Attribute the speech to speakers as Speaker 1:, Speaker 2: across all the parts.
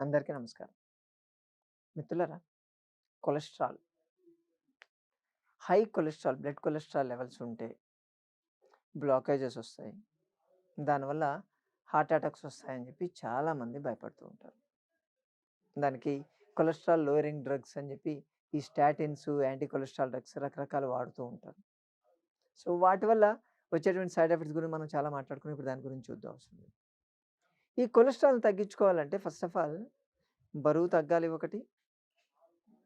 Speaker 1: అందరికీ నమస్కారం. మిత్రులరా cholesterol. High cholesterol blood cholesterol levels ఉంటే బ్లాకేజెస్ వస్తాయి. దానివల్ల హార్ట్ అటాక్స్ వస్తాయని చెప్పి చాలామంది భయపడుతూ ఉంటారు. దానికి కొలెస్ట్రాల్ లోయరింగ్ డ్రగ్స్ అని చెప్పి ఈ స్టాటిన్స్ యాంటీ కొలెస్ట్రాల్ డ్రగ్స్ రకరకాలు వాడుతూ ఉంటారు. సో వాటి వల్ల వచ్చేటువంటి సైడ్ ఎఫెక్ట్స్ గురించి మనం చాలా మాట్లాడుకుని ఇప్పుడు దాని గురించి చూద్దాం అవసరం లేదు. ఈ కొలెస్ట్రాల్ తగ్గించుకోవాలంటే ఫస్ట్ ఆఫ్ ఆల్ బరువు తగ్గాలి ఒకటి.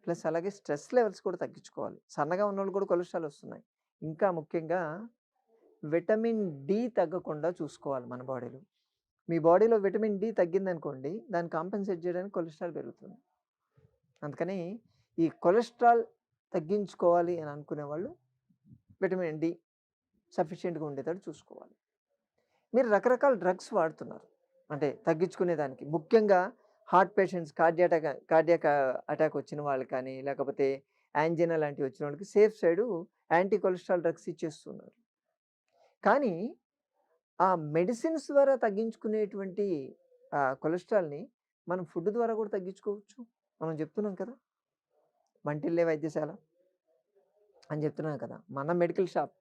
Speaker 1: ప్లస్ అలాగే స్ట్రెస్ లెవెల్స్ కూడా తగ్గించుకోవాలి. సన్నగా ఉన్న వాళ్ళు కూడా కొలెస్ట్రాల్ వస్తున్నాయి. ఇంకా ముఖ్యంగా విటమిన్ డి తగ్గకుండా చూసుకోవాలి మన బాడీలో. మీ బాడీలో విటమిన్ డి తగ్గిందనుకోండి దాన్ని కాంపెన్సేట్ చేయడానికి కొలెస్ట్రాల్ పెరుగుతుంది. అందుకని ఈ కొలెస్ట్రాల్ తగ్గించుకోవాలి అని అనుకునే వాళ్ళు విటమిన్ డి సఫిషియెంట్గా ఉండేటట్టు చూసుకోవాలి. మీరు రకరకాల డ్రగ్స్ వాడుతున్నారు. అంటే తగ్గించుకునేదానికి. ముఖ్యంగా హార్ట్ పేషెంట్స్ కార్డియాటక్ కార్డియాక అటాక్ వచ్చిన వాళ్ళు కానీ లేకపోతే యాంజినా లాంటివి వచ్చిన వాళ్ళకి safe side anti cholesterol drugs ఇచ్చేస్తున్నారు. కానీ ఆ మెడిసిన్స్ ద్వారా తగ్గించుకునేటువంటి ఆ కొలెస్ట్రాల్ని మనం ఫుడ్ ద్వారా కూడా తగ్గించుకోవచ్చు మనం చెప్తున్నాం కదా. మంటిల్లే వైద్యశాల అని చెప్తున్నాం కదా. మన మెడికల్ షాప్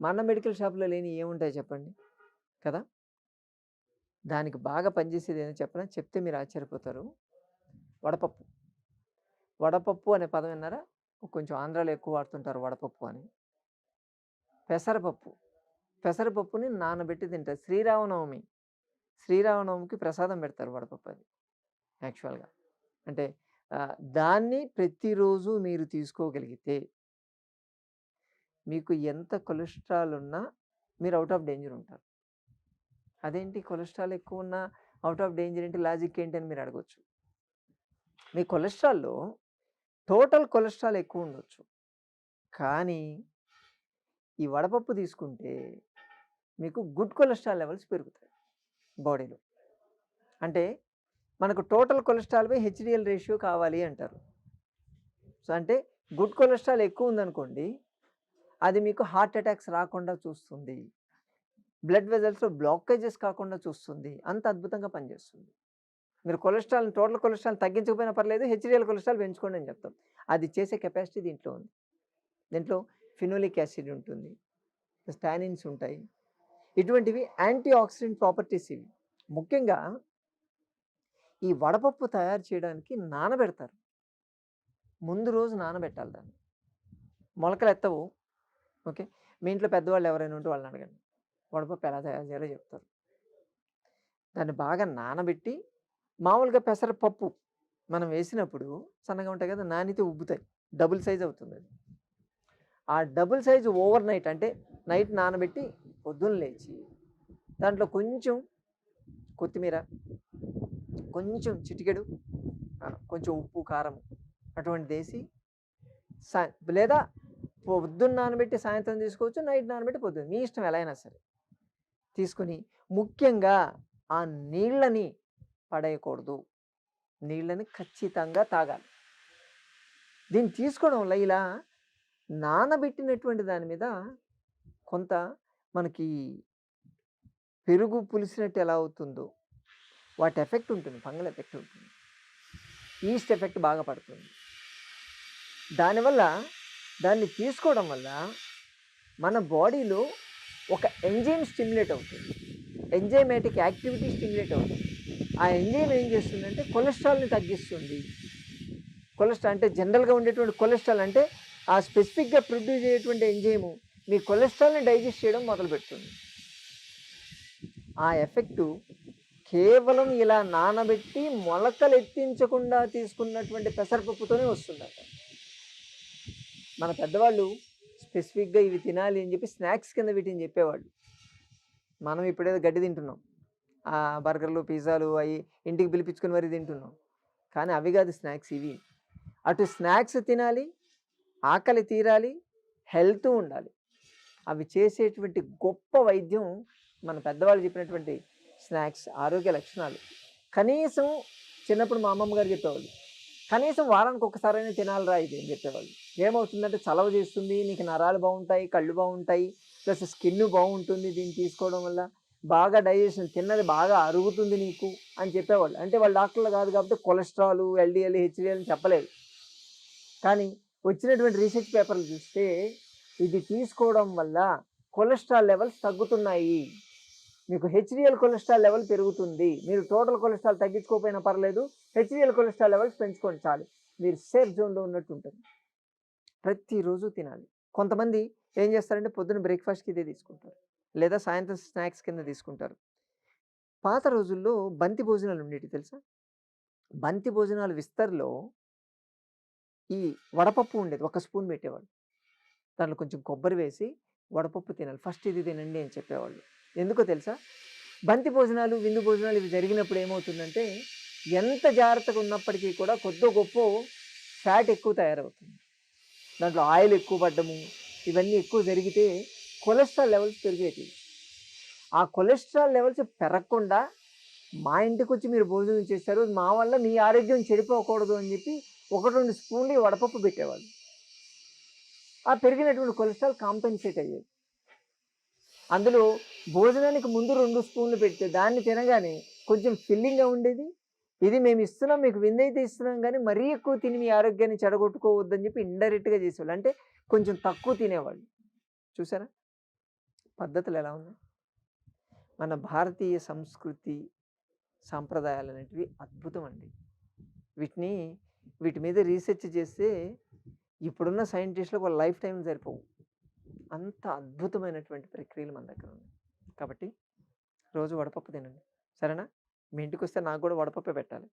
Speaker 1: మన మెడికల్ షాప్లో లేని ఏముంటాయి చెప్పండి కదా? దానికి బాగా పనిచేసేది ఏదో చెప్పనా? చెప్తే మీరు ఆశ్చర్యపోతారు. వడపప్పు. వడపప్పు అనే పదం విన్నారా? కొంచెం ఆంధ్రాలో ఎక్కువ వాడుతుంటారు వడపప్పు అని. పెసరపప్పు. పెసరపప్పుని నానబెట్టి తింటారు. శ్రీరామనవమి. శ్రీరామనవమికి ప్రసాదం పెడతారు వడపప్పు అది యాక్చువల్గా. అంటే దాన్ని ప్రతిరోజు మీరు తీసుకోగలిగితే మీకు ఎంత కొలెస్ట్రాల్ ఉన్నా మీరు అవుట్ ఆఫ్ డేంజర్ ఉంటారు. అదేంటి కొలెస్ట్రాల్ ఎక్కువ ఉన్నా అవుట్ ఆఫ్ డేంజర్ ఏంటి లాజిక్ ఏంటి అని మీరు అడగచ్చు. మీ కొలెస్ట్రాల్లో టోటల్ కొలెస్ట్రాల్ ఎక్కువ ఉండొచ్చు. కానీ ఈ వడపప్పు తీసుకుంటే మీకు గుడ్ కొలెస్ట్రాల్ లెవెల్స్ పెరుగుతాయి బాడీలో. అంటే మనకు టోటల్ కొలెస్ట్రాల్ హెచ్డిఎల్ రేషియో కావాలి అంటారు. సో అంటే గుడ్ కొలెస్ట్రాల్ ఎక్కువ ఉందనుకోండి అది మీకు హార్ట్ అటాక్స్ రాకుండా చూస్తుంది. బ్లడ్ వెజల్స్లో బ్లాకేజెస్ కాకుండా చూస్తుంది. అంత అద్భుతంగా పనిచేస్తుంది. మీరు కొలెస్ట్రాల్ టోటల్ కొలెస్ట్రాల్ తగ్గించకపోయినా పర్లేదు హెచ్డిఎల్ కొలెస్ట్రాల్ పెంచుకోండి అని చెప్తాం. అది చేసే కెపాసిటీ దీంట్లో ఉంది. దీంట్లో ఫినోలిక్ యాసిడ్ ఉంటుంది. స్టానిన్స్ ఉంటాయి. ఇటువంటివి యాంటీ ఆక్సిడెంట్ ప్రాపర్టీస్ ఇవి. ముఖ్యంగా ఈ వడపప్పు తయారు చేయడానికి నానబెడతారు. ముందు రోజు నానబెట్టాలి దాన్ని. మొలకలు ఎత్తవు. ఓకే? మీ ఇంట్లో పెద్దవాళ్ళు ఎవరైనా ఉంటే వాళ్ళని అడగండి. వడపప్పు ఎలా తయారు చేయాలో చెప్తారు. దాన్ని బాగా నానబెట్టి మామూలుగా పెసరపప్పు మనం వేసినప్పుడు సన్నగా ఉంటాయి కదా నానితే ఉబ్బుతాయి. డబుల్ సైజ్ అవుతుంది అది. ఆ డబుల్ సైజు ఓవర్ నైట్ అంటే నైట్ నానబెట్టి పొద్దున్న లేచి దాంట్లో కొంచెం కొత్తిమీర కొంచెం చిటికెడు కొంచెం ఉప్పు కారం అటువంటిది వేసి సా లేదా పొద్దున్న నానబెట్టి సాయంత్రం తీసుకోవచ్చు నైట్ నానబెట్టి పొద్దున్న. మీ ఇష్టం ఎలా అయినా సరే. తీసుకుని ముఖ్యంగా ఆ నీళ్ళని పడేయకూడదు. నీళ్ళని ఖచ్చితంగా తాగాలి. దీన్ని తీసుకోవడం వల్ల ఇలా నానబెట్టినటువంటి దాని మీద కొంత మనకి పెరుగు పులిసినట్టు ఎలా అవుతుందో వాటి ఎఫెక్ట్ ఉంటుంది ఫంగల్ ఎఫెక్ట్ ఉంటుంది. ఈస్ట్ ఎఫెక్ట్ బాగా పడుతుంది. దానివల్ల దాన్ని తీసుకోవడం వల్ల మన బాడీలో ఒక ఎంజైమ్ స్టిమ్యులేట్ అవుతుంది. ఎంజైమేటిక్ యాక్టివిటీ స్టిమ్యులేట్ అవుతుంది. ఆ ఎంజైమ్ ఏం చేస్తుందంటే కొలెస్ట్రాల్ని తగ్గిస్తుంది. కొలెస్ట్రాల్ అంటే జనరల్గా ఉండేటువంటి కొలెస్ట్రాల్ అంటే ఆ స్పెసిఫిక్గా ప్రొడ్యూస్ అయ్యేటువంటి ఎంజైము మీ కొలెస్ట్రాల్ని డైజెస్ట్ చేయడం మొదలుపెడుతుంది ఆ ఎఫెక్టు కేవలం ఇలా నానబెట్టి మొలకలు ఎత్తించకుండా తీసుకున్నటువంటి పెసరపప్పుతోనే వస్తుందట. మన పెద్దవాళ్ళు స్పెసిఫిక్గా ఇవి తినాలి అని చెప్పి స్నాక్స్ కింద వీటిని చెప్పేవాళ్ళు. మనం ఇప్పుడేదో గడ్డి తింటున్నాం. ఆ బర్గర్లు పిజ్జాలు అవి ఇంటికి పిలిపించుకుని మరీ తింటున్నాం. కానీ అవి కాదు స్నాక్స్ ఇవి. అటు స్నాక్స్ తినాలి ఆకలి తీరాలి హెల్త్ ఉండాలి. అవి చేసేటువంటి గొప్ప వైద్యం మన పెద్దవాళ్ళు చెప్పినటువంటి స్నాక్స్ ఆరోగ్య లక్షణాలు. కనీసం చిన్నప్పుడు మా అమ్మమ్మ గారు చెప్పేవాళ్ళు కనీసం వారానికి ఒకసారైనా తినాలిరా ఇది అని చెప్పేవాళ్ళు. ఏమవుతుందంటే చలవ చేస్తుంది నీకు నరాలు బాగుంటాయి కళ్ళు బాగుంటాయి ప్లస్ స్కిన్ బాగుంటుంది దీన్ని తీసుకోవడం వల్ల. బాగా డైజెషన్ తిన్నది బాగా అరుగుతుంది నీకు అని చెప్పేవాళ్ళు. అంటే వాళ్ళు డాక్టర్లు కాదు కాబట్టి కొలెస్ట్రాల్ ఎల్డిఎల్ హెచ్డిఎల్ అని చెప్పలేదు. కానీ వచ్చినటువంటి రీసెర్చ్ పేపర్లు చూస్తే ఇది తీసుకోవడం వల్ల కొలెస్ట్రాల్ లెవెల్స్ తగ్గుతున్నాయి. మీకు హెచ్డిఎల్ కొలెస్ట్రాల్ లెవెల్ పెరుగుతుంది. మీరు టోటల్ కొలెస్ట్రాల్ తగ్గించుకోకపోయినా పర్లేదు హెచ్డిఎల్ కొలెస్ట్రాల్ లెవెల్స్ పెంచుకోండి చాలు. మీరు సేఫ్ జోన్లో ఉన్నట్టు ఉంటుంది. ప్రతిరోజు తినాలి. కొంతమంది ఏం చేస్తారంటే పొద్దున్న బ్రేక్ఫాస్ట్కి ఇదే తీసుకుంటారు. లేదా సాయంత్రం స్నాక్స్ కింద తీసుకుంటారు. పాత రోజుల్లో బంతి భోజనాలు ఉండేవి తెలుసా? బంతి భోజనాలు విస్తర్లో ఈ వడపప్పు ఉండేది. ఒక స్పూన్ పెట్టేవాళ్ళు. దాంట్లో కొంచెం కొబ్బరి వేసి వడపప్పు తినాలి. ఫస్ట్ ఇది తినండి అని చెప్పేవాళ్ళు. ఎందుకో తెలుసా? బంతి భోజనాలు విందు భోజనాలు ఇవి జరిగినప్పుడు ఏమవుతుందంటే ఎంత జాగ్రత్తగా ఉన్నప్పటికీ కూడా కొద్దో గొప్ప ఫ్యాట్ ఎక్కువ తయారవుతుంది. దాంట్లో ఆయిల్ ఎక్కువ పడ్డము ఇవన్నీ ఎక్కువ జరిగితే కొలెస్ట్రాల్ లెవెల్స్ పెరిగేవి ఆ కొలెస్ట్రాల్ లెవెల్స్ పెరగకుండా మా ఇంటికి వచ్చి మీరు భోజనం చేశారు మా వల్ల మీ ఆరోగ్యం చెడిపోకూడదు అని చెప్పి ఒకటి రెండు స్పూన్లు వడపప్పు పెట్టేవాళ్ళు. ఆ పెరిగినటువంటి కొలెస్ట్రాల్ కాంపెన్సేట్ అయ్యేది. అందులో భోజనానికి ముందు రెండు స్పూన్లు పెడితే దాన్ని తినగానే కొంచెం ఫిల్లింగ్గా ఉండేది ఇది మేము ఇస్తున్నాం మీకు విందైతే ఇస్తున్నాం కానీ మరీ ఎక్కువ తిని మీ ఆరోగ్యాన్ని చెడగొట్టుకోవద్దని చెప్పి ఇండైరెక్ట్గా చేసేవాళ్ళు. అంటే కొంచెం తక్కువ తినేవాళ్ళు. చూసారా? పద్ధతులు ఎలా ఉన్నాయి? మన భారతీయ సంస్కృతి సాంప్రదాయాలు అనేటివి అద్భుతం అండి. వీటిని వీటి మీద రీసెర్చ్ చేస్తే ఇప్పుడున్న సైంటిస్టులకు ఒక లైఫ్ టైం సరిపోవు. అంత అద్భుతమైనటువంటి ప్రక్రియలు మన దగ్గర ఉన్నాయి. కాబట్టి రోజు వడపప్పు తినండి. సరేనా? మీ ఇంటికి వస్తే నాకు కూడా వడపప్పే పెట్టాలి.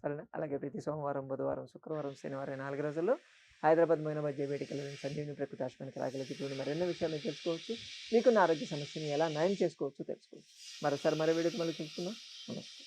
Speaker 1: సరేనా? అలాగే ప్రతి సోమవారం బుధవారం శుక్రవారం శనివారం నాలుగు రోజుల్లో హైదరాబాద్ మైనాబాద్ జేబేటికల్ సంజీవిని ప్రకృతి ఆశ్రమానికి రాగలిగి మరెన్నో విషయాలు తెలుసుకోవచ్చు. మీకున్న ఆరోగ్య సమస్యని ఎలా నయం చేసుకోవచ్చు తెలుసుకోవచ్చు. మరోసారి మరో వీడియోకి మళ్ళీ చూసుకుందాం నమస్తే